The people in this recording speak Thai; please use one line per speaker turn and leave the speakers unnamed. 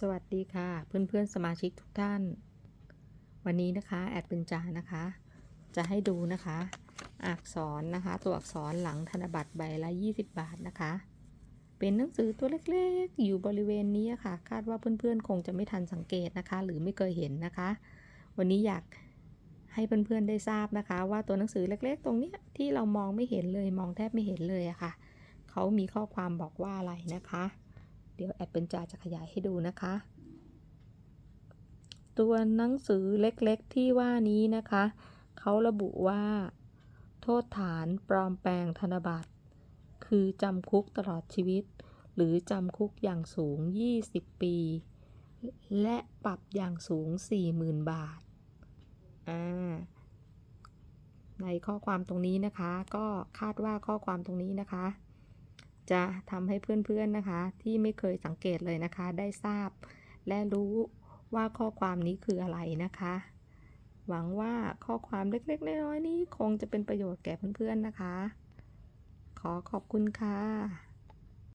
สวัสดีค่ะ เพื่อนๆสมาชิกทุกท่าน วันนี้นะคะ แอดเป็นจานะคะ จะให้ดูนะคะ อักษรนะคะ ตัวอักษรหลังธนบัตรใบละ 20 บาทนะคะ เป็นหนังสือตัวเล็กๆ อยู่บริเวณนี้ค่ะ คาดว่าเพื่อนๆ คงจะไม่ทันสังเกตนะคะ หรือไม่เคยเห็นนะคะ วันนี้อยากให้เพื่อนๆได้ทราบนะคะ ว่าตัวหนังสือเล็กๆ ตรงนี้ที่เรามองไม่เห็นเลยมองแทบไม่เห็นเลยอะค่ะเขามีข้อความบอกว่าอะไรนะคะ เดี๋ยวแอดเป็นจาจะขยายให้ดูนะคะ ตัวหนังสือเล็กๆที่ว่านี้นะคะ เขาระบุว่า โทษฐานปลอมแปลงธนบัตร คือจำคุกตลอดชีวิต หรือจำคุกอย่างสูง 20 ปี และปรับอย่างสูง 40,000 บาท อ่าในข้อความตรงนี้นะคะ ก็คาดว่าข้อความตรงนี้นะคะ จะทำให้เพื่อนๆนะคะ ที่ไม่เคยสังเกตเลยนะคะ ได้ทราบ และรู้ว่าข้อความนี้คืออะไรนะคะ หวังว่าข้อความเล็กๆน้อยๆนี้คงจะเป็นประโยชน์แก่เพื่อนๆนะคะ ขอขอบคุณค่ะ